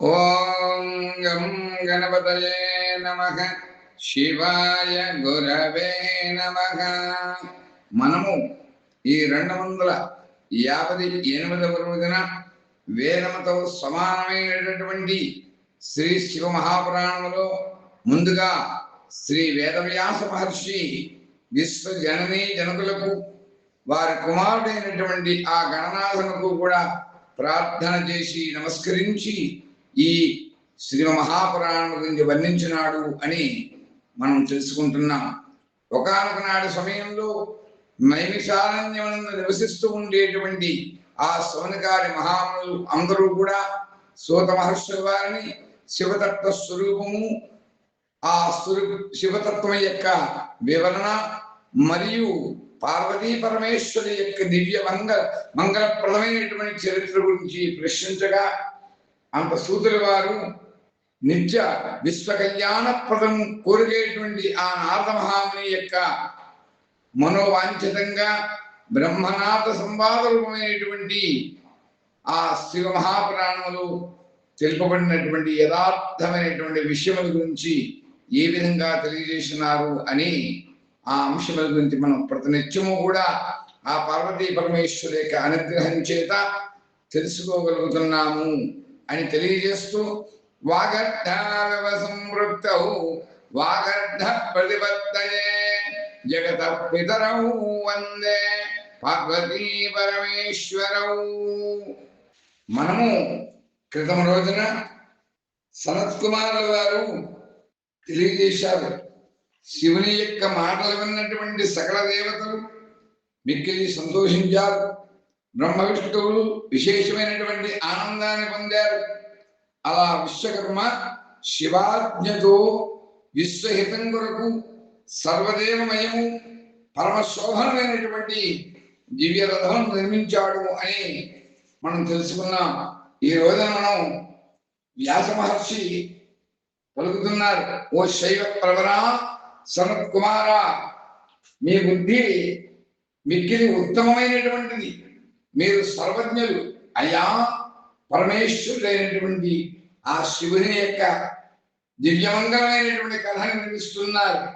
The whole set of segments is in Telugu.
ఓం గం గణపతయే నమ. శివాయ గురవే నమ. మనము ఈ రెండు వందల యాభై ఎనిమిదవ రోజున వేదముతో సమానమైనటువంటి శ్రీ శివ మహాపురాణములో ముందుగా శ్రీ వేదవ్యాస మహర్షి విశ్వ జననీ జనకులకు వారి కుమారుడైనటువంటి ఆ గణనాథునకు కూడా ప్రార్థన చేసి నమస్కరించి ఈ శ్రీ మహాపురాణం గురించి వర్ణించినాడు అని మనం తెలుసుకుంటున్నాం. ఒకనొక నాడు సమయంలో నైమిషారణ్యమునందు నివసిస్తూ ఉండేటువంటి ఆ సోనకారి మహాములు అందరూ కూడా సూత మహర్షుల వారిని శివతత్వ స్వరూపము ఆ స్వరూప శివతత్వం యొక్క వివరణ మరియు పార్వతీ పరమేశ్వరి యొక్క దివ్య మంగళ మంగళప్రదమైనటువంటి చరిత్ర గురించి ప్రశ్నించగా అంత సూతుల వారు నిత్య విశ్వ కళ్యాణప్రదం కోరిగేటువంటి ఆ నారద మహాముని యొక్క మనోవాంఛితంగా బ్రహ్మనాథ సంవాద రూపమైనటువంటి ఆ శివ మహాపురాణములు తెలుపబడినటువంటి యథార్థమైనటువంటి విషయముల గురించి ఏ విధంగా తెలియజేసినారు అని ఆ అంశముల గురించి మనం ప్రతినిత్యము కూడా ఆ పార్వతీ పరమేశ్వరు యొక్క అనుగ్రహం చేత తెలుసుకోగలుగుతున్నాము. అని తెలియజేస్తూ వాగర్ధావ సంవృత్తౌ వాగర్ధ ప్రతిపత్తయే జగత పితరౌ వందే పార్వతీ పరమేశ్వరౌ. మనము క్రితం రోజున సనత్ కుమారుల గారు తెలియజేశారు. శివుని యొక్క మాటలు విన్నటువంటి సకల దేవతలు మిక్కిలి సంతోషించారు. బ్రహ్మ విష్ణువులు విశేషమైనటువంటి ఆనందాన్ని పొందారు. అలా విశ్వకర్మ శివాజ్ఞతో విశ్వహితం కొరకు సర్వదేవమయము పరమశోభనమైనటువంటి దివ్య రథం నిర్మించాడు అని మనం తెలుసుకున్నాం. ఈ రోజున మనం వ్యాస మహర్షి పలుకుతున్నారు ఓ శైవ ప్రవర సనత్ కుమార మీ బుద్ధి మిక్కిలి ఉత్తమమైనటువంటిది. మీరు సర్వజ్ఞులు. అయ్యా పరమేశ్వరుడైనటువంటి ఆ శివుని యొక్క దివ్యమంగళమైనటువంటి కథను నిర్మిస్తున్నారు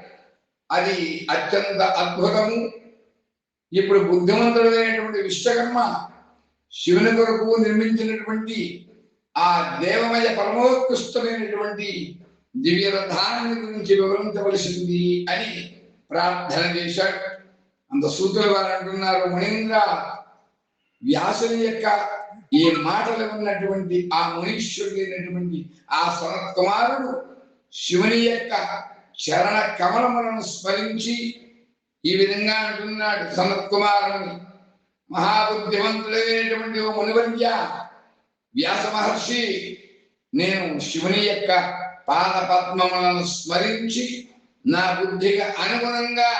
అది అత్యంత అద్భుతము. ఇప్పుడు బుద్ధిమంతుడైనటువంటి విశ్వకర్మ శివుని కొరకు నిర్మించినటువంటి ఆ దేవమయ పరమోత్కృష్టమైనటువంటి దివ్య రథాన్ని గురించి వివరించవలసింది అని ప్రార్థన చేశాడు. అంత సూత్రులు వారు అంటున్నారు మహేంద్ర వ్యాసుని యొక్క ఈ మాటలు ఉన్నటువంటి ఆ మునీశ్వరుడైనటువంటి ఆ సనత్కుమారుడు శివుని యొక్క చరణ కమలములను స్మరించి ఈ విధంగా అంటున్నాడు. సనత్కుమారుని కుమారుని ఓ మునివర్య వ్యాస మహర్షి నేను శివుని యొక్క పాద పద్మములను స్మరించి నా బుద్ధికి అనుగుణంగా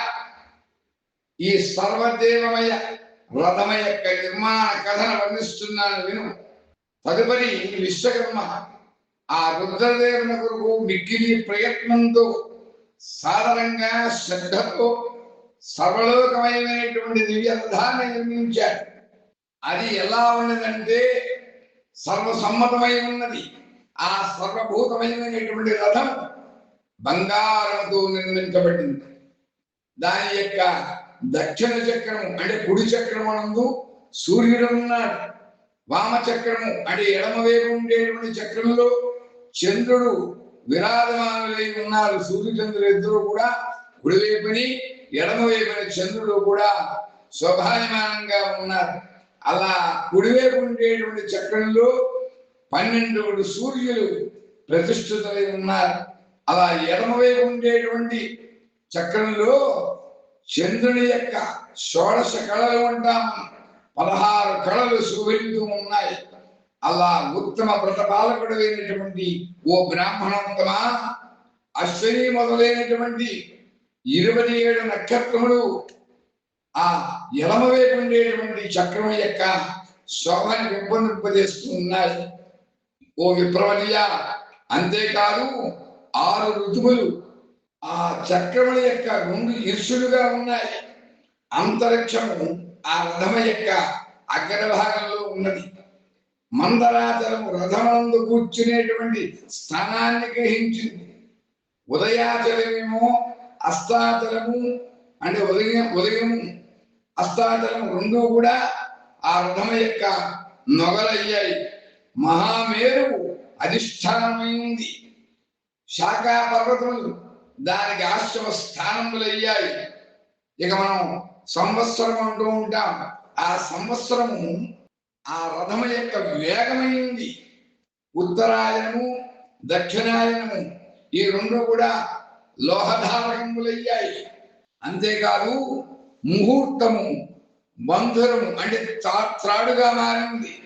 ఈ సర్వదేవమయ వ్రతమ యొక్క నిర్మాణ కథను వర్ణిస్తున్నాను విను. తదుపరి విశ్వకర్మ. ఆ రుద్రదేవుని కొరకు మిక్కిలి ప్రయత్నంతో సాధారణంగా శ్రద్ధతో సర్వలోకమయమైనటువంటి దివ్య రథాన్ని నిర్మించాడు. అది ఎలా ఉన్నదంటే సర్వసమ్మతమై ఉన్నది ఆ సర్వభూతమైనటువంటి రథం బంగారంతో నిర్మించబడింది. దాని యొక్క దక్షిణ చక్రము అంటే కుడి చక్రమునందు సూర్యుడు ఉన్నాడు వామ చక్రము అంటే ఎడమవైపు ఉండేటువంటి చక్రంలో చంద్రుడు విరాజమానులై ఉన్నారు. సూర్యచంద్రులు ఇద్దరు కూడా కుడివైపుని ఎడమవైపుని చంద్రుడు కూడా స్వభాయమానంగా ఉన్నారు. అలా కుడివైపు ఉండేటువంటి చక్రంలో పన్నెండు సూర్యులు ప్రతిష్ఠితులై ఉన్నారు. అలా ఎడమవైపు ఉండేటువంటి చక్రంలో చంద్రుని యొక్క షోడశ కళలు ఉంటాము పదహారు కళలు శోభిస్తూ ఉన్నాయి. అలా ఉత్తమ ప్రతపాలకుడు అయినటువంటి ఓ బ్రాహ్మణోత్తమ అశ్విని మొదలైనటువంటి ఇరవై ఏడు నక్షత్రములు ఆ ఎలమ వైపు ఉండేటువంటి చక్రం యొక్క శోభని పెంపొందింపజేస్తూ ఉన్నాయి. ఓ విప్రవల్య అంతేకాదు ఆరు ఋతువులు ఆ చక్రముల యొక్క రెండు ఇరుసులుగా ఉన్నాయి. అంతరిక్షము ఆ రథమ యొక్క అగ్రభాగంలో ఉన్నది. మందరాచలము రథమందు కూర్చునేటువంటి స్థానాన్ని గ్రహించింది. ఉదయాచలమేమో అస్తాచలము అంటే ఉదయం ఉదయము అస్తాచలం రెండు కూడా ఆ రథము యొక్క నొగలయ్యాయి. మహామేరువు అధిష్టానమైంది. శాఖా పర్వతములు దానికి ఆశ్రమ స్థానములు అయ్యాయి. ఇక మనం సంవత్సరం అంటూ ఉంటాం. ఆ సంవత్సరము ఆ రథము యొక్క వేగమైంది. ఉత్తరాయణము దక్షిణాయనము ఈ రెండు కూడా లోహధారకములయ్యాయి అంతేకాదు ముహూర్తము బంధురము అంటే త్రా- త్రాడుగా మారింది.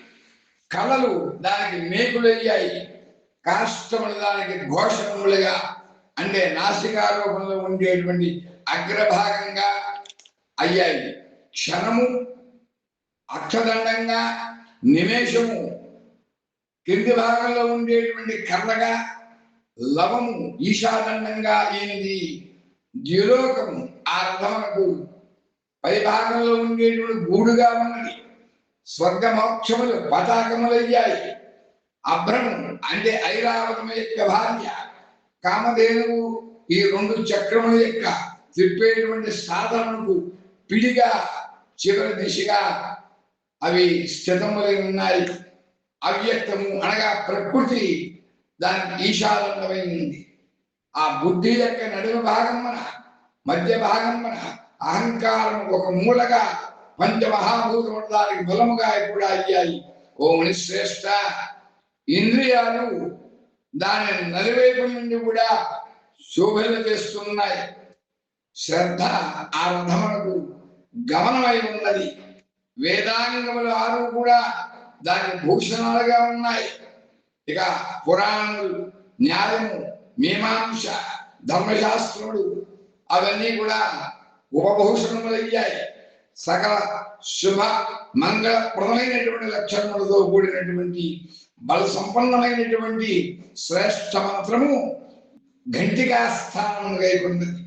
కళలు దానికి మేకులయ్యాయి. కాష్టములు దానికి ఘోషములుగా అంటే నాసికారూపంలో ఉండేటువంటి అగ్రభాగంగా అయ్యాయి. క్షణము అక్షదండంగా నిమేషము కింది భాగంలో ఉండేటువంటి కర్రగా లవము ఈశాదండంగా అయినది ద్యులోకము ఆ రథమునకు పై భాగంలో ఉండేటువంటి గూడుగా ఉన్నది. స్వర్గమోక్షములు పతాకములయ్యాయి. అభ్రము అంటే ఐరావతము యొక్క భార్య. కామధేనువు ఈ రెండు చక్రముల యొక్క తిప్పేటువంటి సాధనకు పిడిగా చివరి దిశగా అవి స్థితములై ఉన్నాయి. అవ్యక్తము అనగా ప్రకృతి దానికి ఈశాలంతమైంది ఆ బుద్ధి యొక్క నడుమ భాగమున మధ్య భాగమున అహంకారం ఒక మూలగా పంచమహాభూతములు దానికి బలముగా కూడా అయ్యాయి. ఓ శ్రేష్ట. ఇంద్రియాలు దాని నలువైపు నుండి కూడా శోభలు చేస్తున్నాయి శ్రద్ధ ఆ రథమునకు గమనమై ఉన్నది. వేదాంగములు ఆరు కూడా దాని భూషణాలుగా ఉన్నాయి. ఇక పురాణములు న్యాయము మీమాంస ధర్మశాస్త్రములు అవన్నీ కూడా ఉపభూషణములయ్యాయి. సకల శుభ మంగళప్రదమైనటువంటి లక్షణములతో కూడినటువంటి బల సంపన్నమైనటువంటి శ్రేష్ఠ మంత్రము ఘంటిగా స్థానము గైకున్నది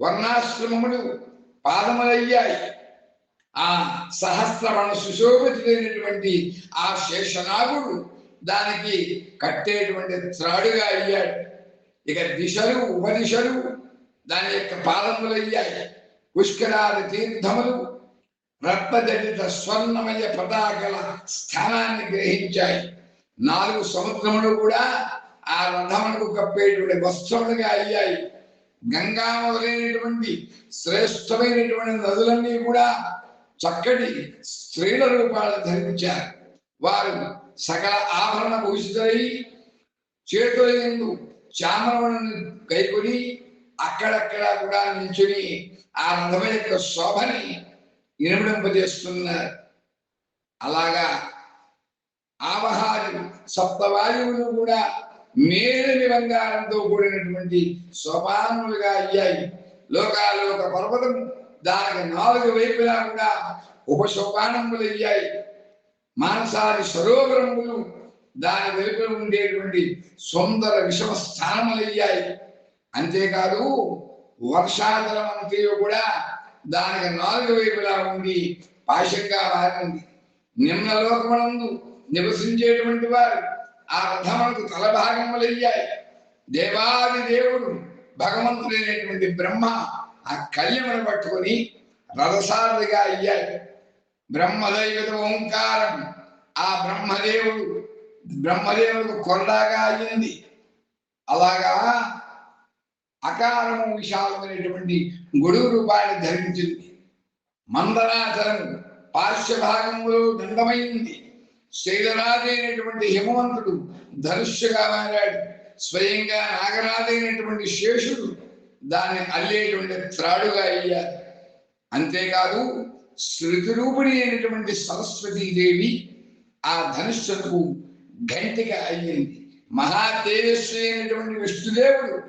వర్ణాశ్రమములు పాదములయ్యాయి. ఆ సహస్రవణ సుశోభితుడైనటువంటి ఆ శేషనాగుడు దానికి కట్టేటువంటి త్రాడుగా అయ్యాడు. ఇక దిశలు ఉపదిశలు దాని యొక్క పాదములయ్యాయి. పుష్కరాది తీర్థములు రత్నజనిత స్వర్ణమయ పతాకల స్థానాన్ని గ్రహించాయి. నాలుగు సముద్రములు కూడా ఆ రథములకు కప్పేటువంటి వస్త్రములుగా అయ్యాయి. గంగా మొదలైనటువంటి శ్రేష్టమైనటువంటి నదులన్నీ కూడా చక్కటి స్త్రీల రూపాలు ధరించారు. వారు సకల ఆభరణ భూషితులై చేతుల ఎందు చామరములను కైకొని అక్కడక్కడ కూడా నించుని ఆ రథం యొక్క శోభని ఇనుమడింపజేస్తున్నారు. అలాగా ఆవహాలు సప్తవాయువులు కూడా మేలని బంగారంతో కూడినటువంటి సోపానములుగా అయ్యాయి. లోకాలోక పర్వతం దానికి నాలుగు వైపులా కూడా ఉపశోపానములు అయ్యాయి. మానసాది సరోవరములు దాని వెలుపల ఉండేటువంటి సుందర విషమ స్థానములు అయ్యాయి. అంతేకాదు వర్షాజలం అంతయో కూడా దానికి నాలుగు వైపులా ఉండి పాశంగా మారింది. నిమ్నలోకమునందు నివసించేటువంటి వారు ఆ రథములకు తలభాగములయ్యాయి. దేవాది దేవుడు భగవంతుడైనటువంటి బ్రహ్మ ఆ కళ్యమును పట్టుకొని రథసారథిగా అయ్యాయి. బ్రహ్మదైవత ఓంకారం ఆ బ్రహ్మదేవుడు బ్రహ్మదేవుడు కొరడాగా అయ్యింది అలాగా అకారము విశాలమైనటువంటి గొడుగు రూపాన్ని ధరించింది. మందరాచలము పార్శ్వభాగంలో దండమైంది. శైలరాజైనటువంటి హిమవంతుడు ధనుష్యుగా మారాడు. స్వయంగా నాగరాజైనటువంటి శేషుడు దాన్ని అల్లేటువంటి త్రాడుగా అయ్యారు. అంతేకాదు శృతి రూపిణి అయినటువంటి సరస్వతీదేవి ఆ ధనుష్యులకు గంటిగా అయ్యింది. మహా తేజస్వి అయినటువంటి విష్ణుదేవుడు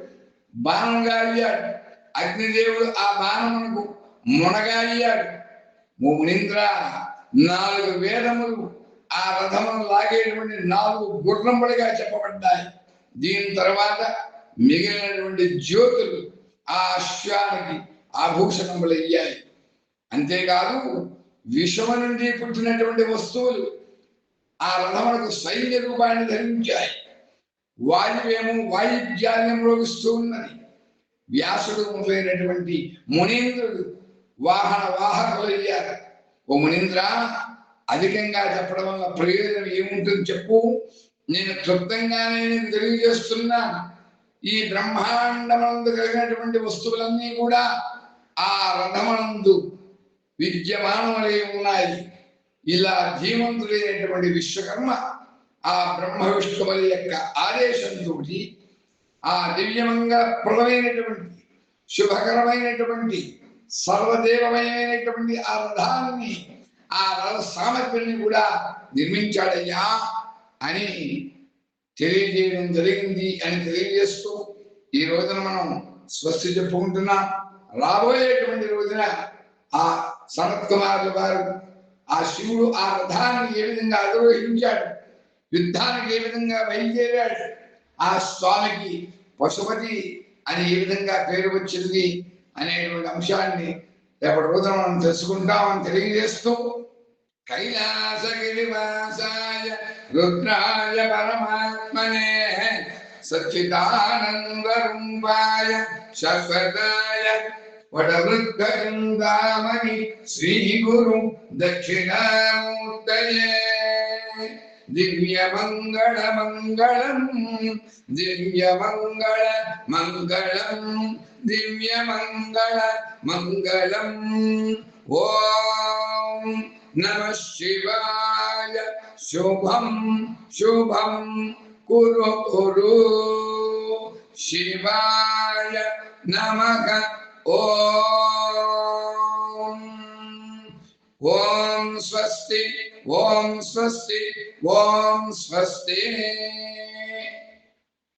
బాణంగా అయ్యాడు. అగ్నిదేవుడు ఆ బాణమునకు మునగా అయ్యాడు. మునింద్ర నాలుగు వేదములు ఆ రథమును లాగేటువంటి నాలుగు గుర్రంబడిగా చెప్పబడ్డాయి. దీని తర్వాత మిగిలినటువంటి జ్యోతులు ఆ అశ్వానికి ఆభూషణములు అయ్యాయి అంతేకాదు విషమ నుండి పుట్టినటువంటి వస్తువులు ఆ రథములకు సైన్య రూపాన్ని ధరించాయి. వాయువేమో వాయుజ్యాన్ని మ్రోగిస్తూ ఉన్నది. వ్యాసుడు మొదలైనటువంటి మునీంద్రుడు వాహన వాహకులయ్యారు. ఓ మునీంద్ర అధికంగా చెప్పడం వల్ల ప్రయోజనం ఏముంటుంది చెప్పు? నేను క్లుప్తంగానే నేను తెలియజేస్తున్నాను ఈ బ్రహ్మాండమందు కలిగినటువంటి వస్తువులన్నీ కూడా ఆ రథమనందు విద్యమానములై ఉన్నాయి. ఇలా ధీమంతుడైనటువంటి విశ్వకర్మ ఆ బ్రహ్మ విష్ణువుల యొక్క ఆదేశంతో ఆ దివ్యమంగళప్రదమైనటువంటి శుభకరమైనటువంటి సర్వదేవమయమైనటువంటి ఆ రథాన్ని ఆ రథ సామగ్రిని కూడా నిర్మించాడయ్యా అని తెలియజేయడం జరిగింది అని తెలియజేస్తూ ఈ రోజున మనం స్వస్తి చెప్పుకుంటున్నాం. రాబోయేటువంటి రోజున ఆ సనత్ కుమారుల వారు ఆ శివుడు ఆ రథాన్ని ఏ విధంగా అధిరోహించాడు యుద్ధానికి ఏ విధంగా బయలుదేరాడు ఆ స్వామికి పశుపతి అని ఏ విధంగా పేరు వచ్చింది అనేటువంటి అంశాన్ని రేపటి రోజున మనం తెలుసుకుంటామని తెలియజేస్తూ కైలాసగిరివాసాయ రుద్రాయ పరమాత్మనే సచ్చిదానందరూపాయ శాశ్వతాయ వటవృద్ధృందామణి శ్రీ గురు దక్షిణామూర్తయే. దివ్య మంగళ మంగళం దివ్య మంగళ. మంగళం దివ్య మంగళ మంగళం ఓం నమ శివాయ శుభం శుభం కురు కురు శివాయ నమః ఓం ఓం స్వస్తి ఓం స్వస్తి ఓం స్వస్తి